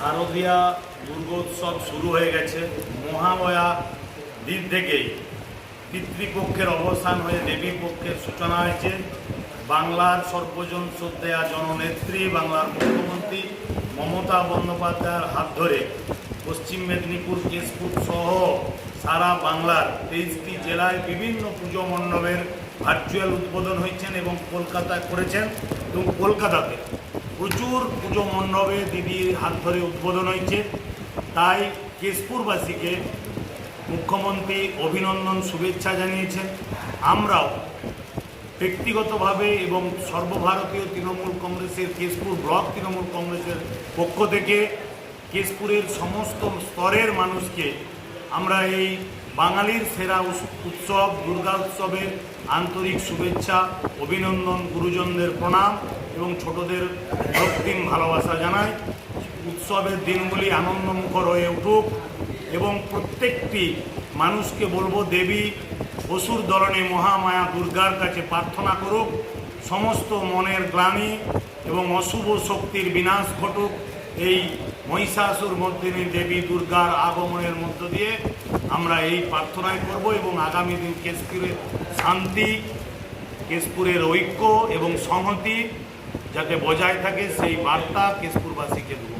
শারদীয়া দুর্গোৎসব শুরু হয়ে গেছে। মহালয়া দিন থেকেই পিতৃপক্ষের অবসান হয়ে দেবী পক্ষের সূচনা হয়েছে। বাংলার সর্বজন শ্রদ্ধেয়া জননেত্রী, বাংলার মুখ্যমন্ত্রী মমতা বন্দ্যোপাধ্যায়ের হাত ধরে পশ্চিম মেদিনীপুর, কেশপুর সহ সারা বাংলার তেইশটি জেলায় বিভিন্ন পুজো মণ্ডপের ভার্চুয়াল উদ্বোধন হয়েছেন এবং কলকাতায় করেছেন এবং কলকাতাতে প্রচুর পুজো মণ্ডপে দিদির হাত ধরে উদ্বোধন হয়েছে। তাই কেশপুরবাসীকে মুখ্যমন্ত্রী অভিনন্দন শুভেচ্ছা জানিয়েছেন। আমরাও ব্যক্তিগতভাবে এবং সর্বভারতীয় তৃণমূল কংগ্রেসের কেশপুর ব্লক তৃণমূল কংগ্রেসের পক্ষ থেকে কেশপুরের সমস্ত স্তরের মানুষকে আমরা এই বাঙালির সেরা উৎসব, দুর্গা উৎসবের আন্তরিক শুভেচ্ছা, অভিনন্দন গুরুজনদের প্রণাম এবং ছোটদের রক্তিম ভালোবাসা জানাই। উৎসবের দিনগুলি আনন্দমুখর হয়ে উঠুক এবং প্রত্যেকটি মানুষকে বলব, দেবী অসুর দলনে মহামায়া দুর্গার কাছে প্রার্থনা করুক। সমস্ত মনের গ্লানি এবং অশুভ শক্তির বিনাশ ঘটুক। এই মহিষাসুর মর্দিনী দেবী দুর্গার আগমনের মধ্য দিয়ে আমরা এই প্রার্থনাই করব এবং আগামী দিন কেশপুরের শান্তি, কেশপুরের ঐক্য এবং সংহতি যাতে বজায় থাকে, সেই বার্তা কেশপুরবাসীকে দেব।